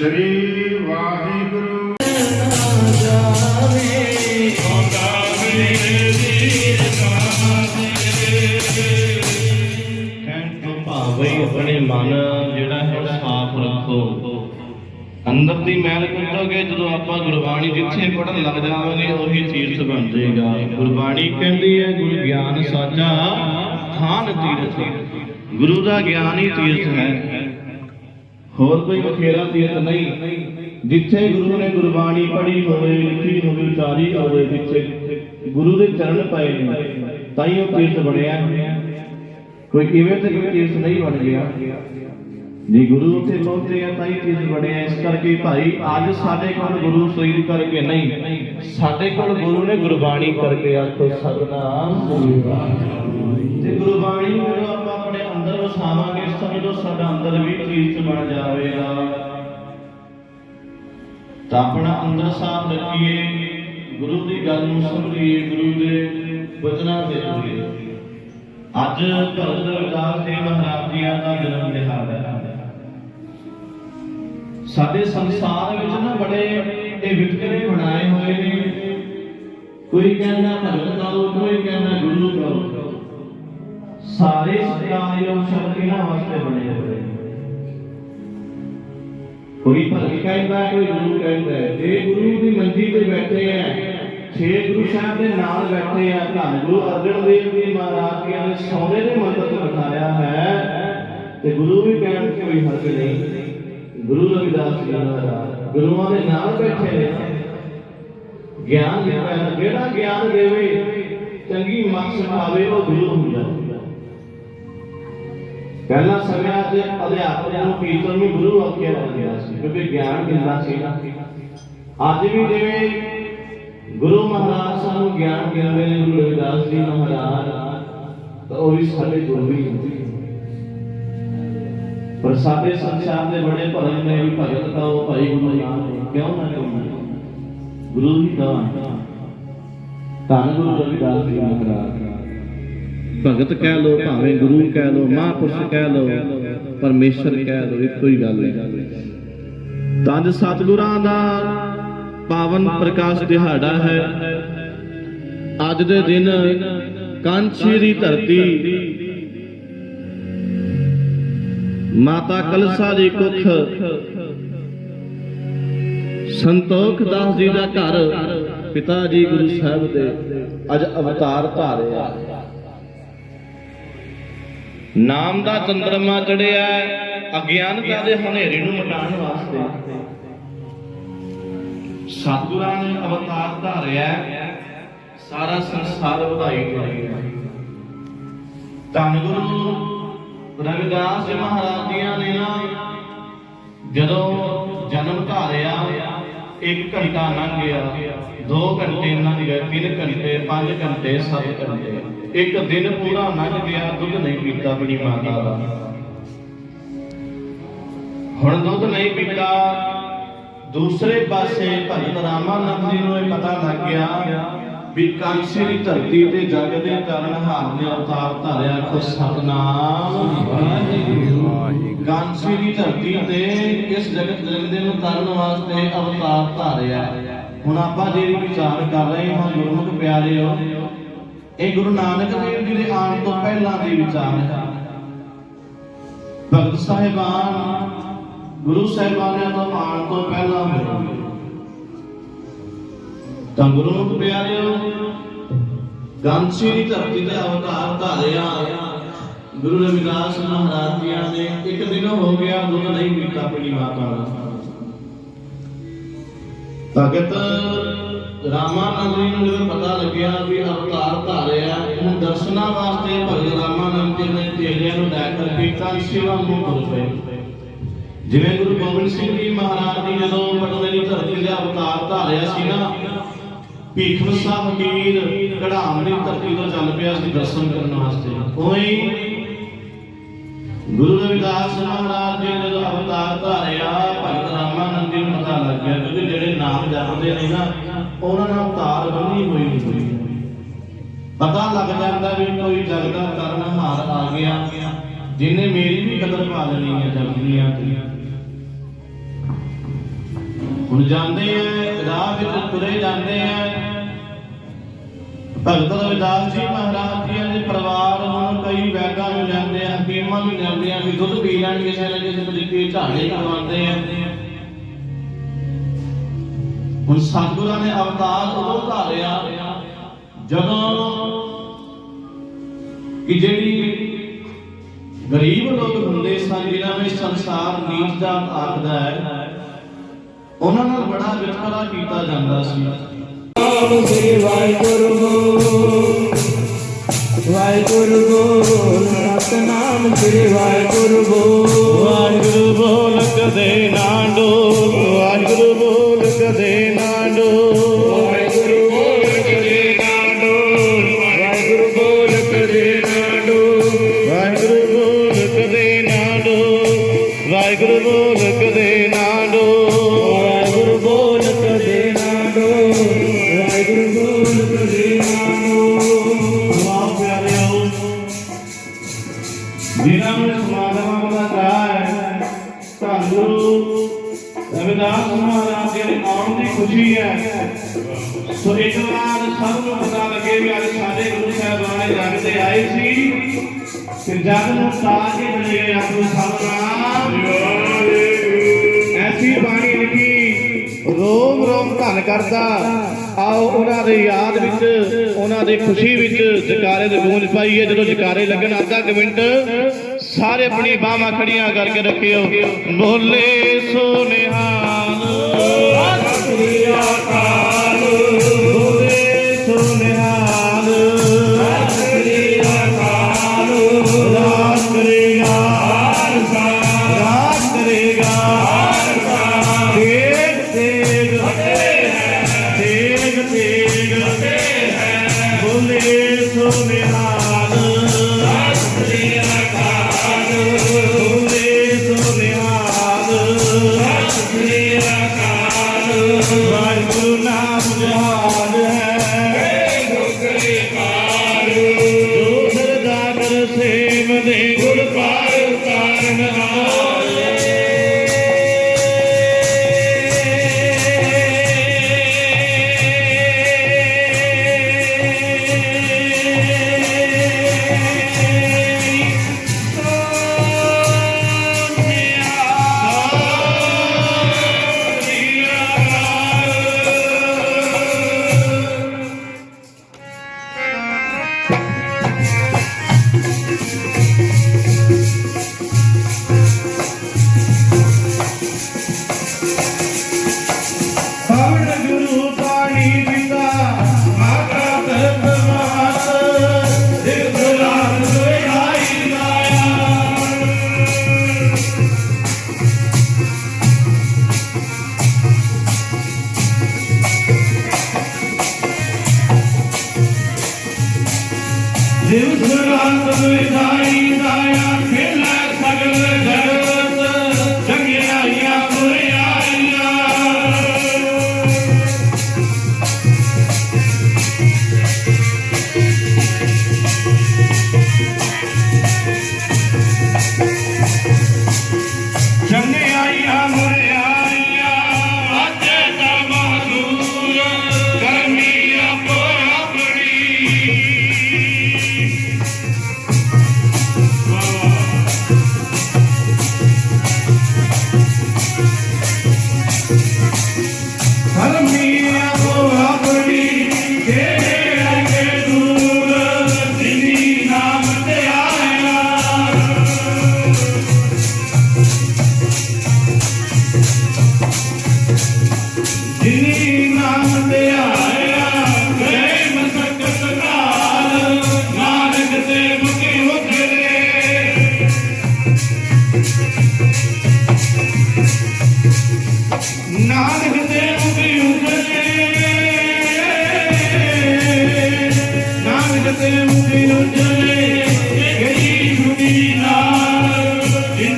ਸ੍ਰੀ ਵਾਹਿਗੁਰੂ। ਕਹਿਣ ਤੋਂ ਭਾਵ ਹੈ ਆਪਣੇ ਮਨ ਜਿਹੜਾ ਹੈ ਸਾਫ਼ ਰੱਖੋ। ਅੰਦਰ ਦੀ ਮੈਲ ਕੱਢੋਗੇ ਜਦੋਂ ਆਪਾਂ ਗੁਰਬਾਣੀ ਜਿੱਥੇ ਪੜਨ ਲੱਗ ਜਾਵਾਂਗੇ, ਉਹੀ ਤੀਰਥ ਬਣ ਜਾਏਗਾ। ਗੁਰਬਾਣੀ ਕਹਿੰਦੀ ਹੈ, ਗੁਰੂ ਗਿਆਨ ਸਾਚਾ ਥਾਨ ਤੀਰਥ। ਗੁਰੂ ਦਾ ਗਿਆਨ ਹੀ ਤੀਰਥ ਹੈ। ਹੋਰ ਕੋਈ ਬਥੇਰਾ ਤੀਰਥ ਨਹੀਂ। ਜਿੱਥੇ ਗੁਰੂ ਨੇ ਗੁਰਬਾਣੀ ਪੜ੍ਹੀ ਹੋਵੇ, ਲਿਖੀ ਹੋਵੇ ਉਚਾਰੀ ਹੋਵੇ ਜਿੱਥੇ ਗੁਰੂ ਦੇ ਚਰਨ ਪਏ ਨੇ ਤਾਂ ਹੀ ਉਹ ਤੀਰਥ ਬਣਿਆ। ਕੋਈ ਇਵੇਂ ਤੇ ਕੋਈ ਤੀਰਥ ਨਹੀਂ ਬਣ ਗਿਆ। ਜੀ ਗੁਰੂ ਉੱਥੇ ਪਹੁੰਚੇ ਆ ਤਾਂ ਹੀ ਤੀਰਥ ਬਣਿਆ। ਇਸ ਕਰਕੇ ਭਾਈ, ਅੱਜ ਸਾਡੇ ਕੋਲ ਗੁਰੂ ਸਰੀਰ ਕਰਕੇ ਨਹੀਂ। ਸਾਡੇ ਕੋਲ ਗੁਰੂ ਨੇ ਗੁਰਬਾਣੀ ਕਰਕੇ ਆਖੋ, ਸਤਨਾਮ ਤੇ ਗੁਰਬਾਣੀ ਵਸਾਵਾਂਗੇ ਸਾਡਾ ਅੰਦਰ ਵੀ ਤੀਰਥ ਬਣ ਜਾਵੇਗਾ, ਤਾਂ ਆਪਣਾ ਅੰਦਰ ਸਾਫ਼ ਰੱਖੀਏ, ਗੁਰੂ ਦੀ ਗੱਲ ਨੂੰ ਸਮਝੀਏ ਗੁਰੂ ਦੇ ਬਚਨਾਂ ਤੇ ਤੁਰੀਏ ਅੱਜ ਭਗਤ ਰਵਿਦਾਸ ਜੀ ਮਹਾਰਾਜ ਜੀ ਦਾ ਜਨਮ ਦਿਹਾੜਾ ਹੈ। ਸਾਡੇ ਸੰਸਾਰ ਵਿੱਚ ਨਾ ਬੜੇ ਇਹ ਵਿਤਕਰੇ ਬਣਾਏ ਹੋਏ ਨੇ। ਕੋਈ ਕਹਿੰਦਾ ਭਗਤ ਕਰੋ ਕੋਈ ਕਹਿੰਦਾ ਗੁਰੂ ਕਰੋ ਸਾਰੇ ਸਤਿਕਾਰਯੋਗ ਸ਼ਬਦ ਇਹਨਾਂ ਵਾਸਤੇ ਬਣੇ ਹੋਏ ਕੋਈ ਭਗਤ ਕਹਿੰਦਾ ਕੋਈ ਗੁਰੂ ਕਹਿੰਦਾ ਹੈ। ਗੁਰੂ ਦੀ ਮੰਜੀ ਤੇ ਬੈਠੇ ਆ ਛੇ ਗੁਰੂ ਸਾਹਿਬ ਦੇ ਨਾਲ ਬੈਠੇ ਆ ਧੰਨ ਗੁਰੂ ਅਰਜਨ ਦੇਵ ਜੀ ਮਹਾਰਾਜ ਜੀ ਨੇ ਸੋਨੇ ਦੇ ਮੰਦਰ ਤੇ ਬਿਠਾਇਆ ਹੈ, ਤੇ ਗੁਰੂ ਵੀ ਕਹਿਣ ਕਿ ਕੋਈ ਹਰਜ ਨਹੀਂ। ਗੁਰੂ ਰਵਿਦਾਸ ਜੀ ਮਹਾਰਾਜ, ਗੁਰੂਆਂ ਦੇ ਨਾਲ ਬੈਠੇ ਨੇ। ਗਿਆਨ ਜਿਹੜਾ ਗਿਆਨ ਦੇਵੇ, ਚੰਗੀ ਮੱਤ ਸਿਖਾਵੇ, ਉਹ ਗੁਰੂ ਹੁੰਦਾ ਪਹਿਲਾਂ ਸਮਿਆਂ 'ਚ ਅਧਿਆਪਕ ਨੂੰ ਕੀਰਤਨ ਨੂੰ ਗੁਰੂ ਆਖਿਆ ਜਾਂਦਾ ਸੀ, ਕਿਉਂਕਿ ਗਿਆਨ ਦਿੰਦਾ ਸੀ ਅੱਜ ਵੀ ਜਿਵੇਂ ਗੁਰੂ ਮਹਾਰਾਜ ਸਾਨੂੰ ਗਿਆਨ ਦਿੰਦੇ ਨੇ, ਗੁਰੂ ਰਵਿਦਾਸ ਜੀ ਮਹਾਰਾਜ, ਤਾਂ ਉਹ ਵੀ ਸਾਡੇ ਗੁਰੂ ਵੀ ਹੁੰਦੇ ਪਰ ਸਾਡੇ ਸੰਸਾਰ ਦੇ ਬੜੇ ਭਗਤ ਨੇ ਵੀ ਭਗਤ ਕਹੋ ਭਾਈ ਗੁਰੂ ਨਾਨਕ ਕਿਉਂ ਨਾ ਕਹੋ ਗੁਰੂ ਹੀ ਦਾ ਧੰਨ ਗੁਰੂ ਰਵਿਦਾਸ ਜੀ ਮਹਾਰਾਜ। ਭਗਤ ਕਹਿ ਲੋ ਭਾਵੇਂ ਗੁਰੂ ਕਹਿ ਲੋ ਮਹਾਂਪੁਰਸ਼ ਕਹਿ ਲੋ ਪਰਮੇਸ਼ਰ ਕਹਿ ਲੋ ਇੱਕੋ ਹੀ ਗੱਲ ਹੈ। ਤੰਜ ਸਤਿਗੁਰਾਂ ਦਾ ਪਾਵਨ ਪ੍ਰਕਾਸ਼ ਦਿਹਾੜਾ ਹੈ। ਅੱਜ ਦੇ ਦਿਨ ਕਾਂਛੀ ਦੀ ਧਰਤੀ ਮਾਤਾ ਕਲਸਾ ਦੀ ਕੁੱਖ ਸੰਤੋਖ ਦਾਸ ਜੀ ਦਾ ਘਰ ਪਿਤਾ ਜੀ ਗੁਰੂ ਸਾਹਿਬ ਦੇ ਅੱਜ ਅਵਤਾਰ ਧਾਰਿਆ। ਨਾਮ ਦਾ ਚੰਦਰਮਾ ਚੜਿਆ ਅਗਿਆਨਤਾ ਦੇ ਹਨੇਰੇ ਨੂੰ ਮਿਟਾਉਣ ਵਾਸਤੇ। ਸਤਿਗੁਰਾਂ ਨੇ ਅਵਤਾਰ ਧਾਰਿਆ ਸਾਰਾ ਸੰਸਾਰ ਵਧਾਈ ਦੇ ਧੰਨ ਗੁਰੂ ਰਵਿਦਾਸ ਜੀ ਮਹਾਰਾਜ ਜੀਆਂ ਨੇ ਨਾ, ਜਦੋਂ ਜਨਮ ਧਾਰਿਆ, ਇੱਕ ਘੰਟਾ ਲੰਘ ਗਿਆ 2 ਘੰਟੇ ਲੰਘ ਗਏ 3 ਘੰਟੇ 5 ਘੰਟੇ 7 ਘੰਟੇ। ਇੱਕ ਦਿਨ ਪੂਰਾ ਲੰਘ ਗਿਆ, ਦੁੱਧ ਨਹੀਂ ਪੀਤਾ ਆਪਣੀ ਮਾਤਾ ਦਾ। ਹੁਣ ਦੁੱਧ ਨਹੀਂ ਪੀਤਾ, ਦੂਸਰੇ ਪਾਸੇ ਭਗਤ ਰਾਮਾਨੰਦ ਜੀ ਨੂੰ ਇਹ ਪਤਾ ਲੱਗ ਗਿਆ ਵੀ ਕਾਂਸੀ ਦੀ ਧਰਤੀ ਤੇ ਜਗ ਦੇ ਕਾਰਨ ਹਾਰ ਨੇ ਅਵਤਾਰ ਧਾਰਿਆ ਕੋ ਸਤਨਾਮ। ਕਾਂਸੀ ਦੀ ਧਰਤੀ ਤੇ ਇਸ ਜਗਤ ਜਗਦੇ ਨੂੰ ਤਰਨ ਵਾਸਤੇ ਅਵਤਾਰ ਧਾਰਿਆ। ਹੁਣ ਆਪਾਂ ਜਿਹੜੀ ਵਿਚਾਰ ਕਰ ਰਹੇ ਹਾਂ, ਗੁਰਮੁਖ ਪਿਆਰਿਓ ਇਹ ਗੁਰੂ ਨਾਨਕ ਦੇਵ ਜੀ ਦੇ ਆਉਣ ਤੋਂ ਪਹਿਲਾਂ ਦੀ ਵਿਚਾਰ ਹੈ ਭਗਤ ਸਾਹਿਬਾਨ, ਗੁਰੂ ਸਾਹਿਬਾਨਾਂ ਤੋਂ ਆਉਣ ਤੋਂ ਪਹਿਲਾਂ ਹੋਏ। ਤਾਂ ਗੁਰੂ ਨੂੰ ਪਿਆਰਿਓ ਗਾਂਸੀ ਦੀ ਧਰਤੀ ਤੇ ਅਵਤਾਰ ਧਾਰਿਆ। ਗੁਰੂ ਰਵਿਦਾਸ ਮਹਾਰਾਜ ਜੀਆਂ ਨੇ ਇੱਕ ਦਿਨ ਹੋ ਗਿਆ ਦੁੱਧ ਨਹੀਂ ਪੀਤਾ ਆਪਣੀ ਮਾਤਾ ਦਾ ਭਗਤ ਰਾਮਾਨੰਦ ਜੀ ਨੂੰ ਜਦੋਂ ਪਤਾ ਲੱਗਿਆ ਵੀ ਅਵਤਾਰ ਧਾਰਿਆ ਹੁਣ ਦਰਸ਼ਨਾਂ ਵਾਸਤੇ ਭਗਤ ਰਾਮਾਨੰਦ ਜੀ ਨੇ ਚੇਲਿਆਂ ਨੂੰ ਲੈ ਕੇ ਕੀਰਤਨ ਸੇਵਾ ਨੂੰ ਤੁਰ ਪਏ। ਜਿਵੇਂ ਗੁਰੂ ਗੋਬਿੰਦ ਸਿੰਘ ਜੀ ਮਹਾਰਾਜ ਜੀ ਜਦੋਂ ਪਟਨੇ ਦੀ ਧਰਤੀ ਦਾ ਅਵਤਾਰ ਧਾਰਿਆ ਸੀ ਨਾ ਭੀਖ ਮਸਾ ਫਕੀਰ ਕਢਾਮ ਦੀ ਧਰਤੀ ਤੋਂ ਚੱਲ ਪਿਆ ਸੀ ਦਰਸ਼ਨ ਕਰਨ ਵਾਸਤੇ। ਉਵੇਂ ਗੁਰੂ ਰਵਿਦਾਸ ਮਹਾਰਾਜ ਜੀ ਨੇ ਅਵਤਾਰ ਧਾਰਿਆ, ਭਗਤ ਰਾਮਾਨੰਦ ਨੂੰ ਪਤਾ ਲੱਗ ਗਿਆ, ਕਿਉਂਕਿ ਜਿਹੜੇ ਨਾਮ ਜਪਦੇ ਨੇ ਨਾ, ਉਹਨਾਂ ਨਾਲ ਅਵਤਾਰ ਬੰਨੀ ਹੋਈ ਹੁੰਦੀ ਪਤਾ ਲੱਗ ਜਾਂਦਾ ਵੀ ਕੋਈ ਜਗ ਦਾ ਕਰਨਹਾਰ ਆ ਗਿਆ ਜਿਹਨੇ ਮੇਰੀ ਵੀ ਕਦਰ ਪਾ ਲੈਣੀ ਹੈ ਜਗਦੀਆਂ ਤੇ ਹੁਣ ਜਾਂਦੇ ਆ, ਰਾਹ ਵਿੱਚ ਤੁਰੇ ਜਾਂਦੇ ਆ। ਭਗਤ ਰਵਿਦਾਸ ਜੀ ਮਹਾਰਾਜ ਜੀ ਦੇ ਪਰਿਵਾਰ ਹੁਣ ਕਈ ਵੈਗਾਂ ਨੂੰ ਜਾਂਦੇ ਆ ਹਕੀਮਾਂ ਨੂੰ ਜਾਂਦੇ ਆ, ਵੀ ਦੁੱਧ ਪੀ ਲੈਣ ਕਿਸੇ ਨਾ ਕਿਸੇ ਤਰੀਕੇ ਝਾੜੇ ਕਰਵਾਉਂਦੇ ਆ। ਹੁਣ ਸਤਿਗੁਰਾਂ ਨੇ ਅਵਤਾਰ ਉਦੋਂ ਧਾਰਿਆ ਜਦੋਂ ਕਿ ਜਿਹੜੀ ਗਰੀਬ ਲੋਕ ਹੁੰਦੇ ਸਨ ਜਿਨ੍ਹਾਂ ਵਿੱਚ ਸੰਸਾਰ ਨੀਚ ਦਾ ਆਖਦਾ ਹੈ ਉਹਨਾਂ ਨਾਲ ਬੜਾ ਵਿਤਕਰਾ ਕੀਤਾ ਜਾਂਦਾ ਸੀ। ਨਾਮ ਸ੍ਰੀ ਵਾਹਿਗੁਰੂ। ਵਾਹਿਗੁਰੂ ਬੋਲ ਸਤਨਾਮ ਸ੍ਰੀ ਵਾਹਿਗੁਰੂ ਬੋਲ। ਵਾਹਿਗੁਰੂ ਬੋਲ ਕਦੇ ਨਾ ਡੋਲ। ਵਾਹਿਗੁਰੂ ਬੋਲ ਕਦੇ ਖੁਸ਼ੀ ਹੈ। ਸੋ ਇੱਕ ਵਾਰ ਸਭ ਨੂੰ ਪਤਾ ਲੱਗੇ ਵੀ ਅੱਜ ਸਾਡੇ ਗੁਰੂ ਸਾਹਿਬਾਨ ਜਗ ਤੇ ਆਏ ਸੀ। ਤੇ ਜਗ ਨੂੰ ਤਾਜ ਕੇ ਚਲੇ ਗਏ ਸਤਨਾਮ ਐਸੀ ਬਾਣੀ ਲਿਖੀ, ਰੋਮ ਰੋਮ ਧਨ ਕਰਦਾ। ਆਓ ਉਹਨਾਂ ਦੇ ਯਾਦ ਵਿੱਚ, ਉਹਨਾਂ ਦੇ ਖੁਸ਼ੀ ਵਿੱਚ ਜਕਾਰੇ ਦੇ ਗੂੰਜ ਪਾਈਏ। ਜਦੋਂ ਜਕਾਰੇ ਲੱਗਣ ਅੱਧਾ ਕੁ ਮਿੰਟ, ਸਾਰੇ ਆਪਣੀ ਬਾਹਾਂ ਖੜੀਆਂ ਕਰਕੇ ਰੱਖਿਓ। ਬੋਲੇ ਸੋ ਪਵਨ ਦਿਵ ਗੁਲਾਮ ਦੁਆਈ ਲਾਇਆ ਖੇਲਾ ਸਗਲ ਜਗਤ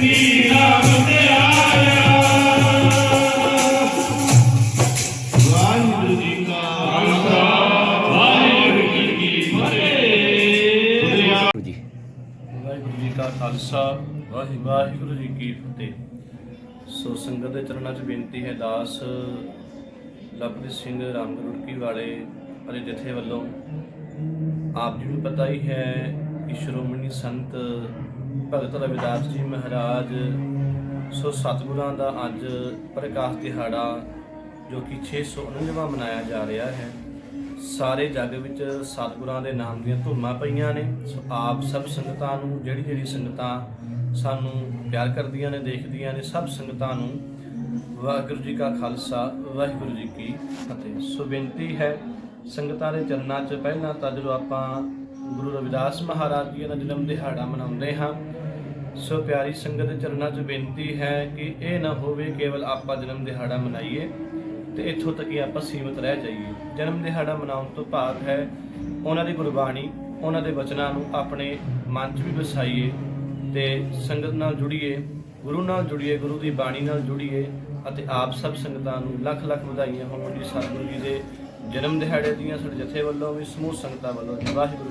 ਖਾਲਸਾ ਵਾਹਿਗੁਰੂ ਜੀ ਕੀ ਫਤਿਹ ਕਾ ਖਾਲਸਾ, ਵਾਹਿਗੁਰੂ ਜੀ ਕੀ ਫਤਿਹ। ਸੋ ਸੰਗਤ ਦੇ ਚਰਨਾਂ 'ਚ ਬੇਨਤੀ ਹੈ, ਦਾਸ ਲਵਪ੍ਰੀਤ ਸਿੰਘ ਰਾਮਗੜਕੀ ਵਾਲੇ ਅਤੇ ਜਥੇ ਵੱਲੋਂ। ਆਪ ਜੀ ਨੂੰ ਪਤਾ ਹੀ ਹੈ ਕਿ ਸ਼੍ਰੋਮਣੀ ਸੰਤ ਭਗਤ ਰਵਿਦਾਸ ਜੀ ਮਹਾਰਾਜ, ਸੋ ਸਤਿਗੁਰਾਂ ਦਾ ਅੱਜ ਪ੍ਰਕਾਸ਼ ਦਿਹਾੜਾ ਜੋ ਕਿ 649ਵਾਂ ਮਨਾਇਆ ਜਾ ਰਿਹਾ ਹੈ। ਸਾਰੇ ਜੱਗ ਵਿੱਚ ਸਤਿਗੁਰਾਂ ਦੇ ਨਾਮ ਦੀਆਂ ਧੁੰਮਾਂ ਪਈਆਂ ਨੇ। ਸੋ ਆਪ ਸਭ ਸੰਗਤਾਂ ਨੂੰ, ਜਿਹੜੀ ਜਿਹੜੀ ਸੰਗਤਾਂ ਸਾਨੂੰ ਪਿਆਰ ਕਰਦੀਆਂ ਨੇ, ਦੇਖਦੀਆਂ ਨੇ, ਸਭ ਸੰਗਤਾਂ ਨੂੰ ਵਾਹਿਗੁਰੂ ਜੀ ਕਾ ਖਾਲਸਾ, ਵਾਹਿਗੁਰੂ ਜੀ ਕੀ ਫਤਿਹ। ਸੋ ਬੇਨਤੀ ਹੈ, ਸੰਗਤਾਂ ਦੇ ਚਰਨਾਂ 'ਚ ਪਹਿਲਾਂ ਤਾਂ ਜਦੋਂ ਆਪਾਂ ਗੁਰੂ ਰਵਿਦਾਸ ਮਹਾਰਾਜ ਜੀ ਦਾ ਜਨਮ ਦਿਹਾੜਾ ਮਨਾਉਂਦੇ ਹਾਂ। ਸੋ ਪਿਆਰੀ ਸੰਗਤ ਦੇ ਚਰਨਾਂ 'ਚ ਬੇਨਤੀ ਹੈ ਕਿ ਇਹ ਨਾ ਹੋਵੇ ਕੇਵਲ ਆਪਾਂ ਜਨਮ ਦਿਹਾੜਾ ਮਨਾਈਏ ਤੇ ਇੱਥੋਂ ਤੱਕ ਹੀ ਆਪਾਂ ਸੀਮਤ ਰਹਿ ਜਾਈਏ। ਜਨਮ ਦਿਹਾੜਾ ਮਨਾਉਣ ਤੋਂ ਭਾਵ ਹੈ ਉਹਨਾਂ ਦੀ ਗੁਰਬਾਣੀ, ਉਹਨਾਂ ਦੇ ਵਚਨਾਂ ਨੂੰ ਆਪਣੇ ਮਨ 'ਚ ਵੀ ਵਸਾਈਏ ਤੇ ਸੰਗਤ ਨਾਲ ਜੁੜੀਏ, ਗੁਰੂ ਨਾਲ ਜੁੜੀਏ, ਗੁਰੂ ਦੀ ਬਾਣੀ ਨਾਲ ਜੁੜੀਏ ਅਤੇ ਆਪ ਸਭ ਸੰਗਤਾਂ ਨੂੰ ਲੱਖ ਲੱਖ ਵਧਾਈਆਂ ਹੋਣ ਜੀ। ਸਤਿਗੁਰੂ ਜੀ ਦੇ ਜਨਮ ਦਿਹਾੜੇ ਦੀਆਂ ਸਾਡੇ ਜਥੇ ਵੱਲੋਂ ਵੀ ਸਮੂਹ ਸੰਗਤਾਂ ਵੱਲੋਂ ਵਾਹਿਗੁਰੂ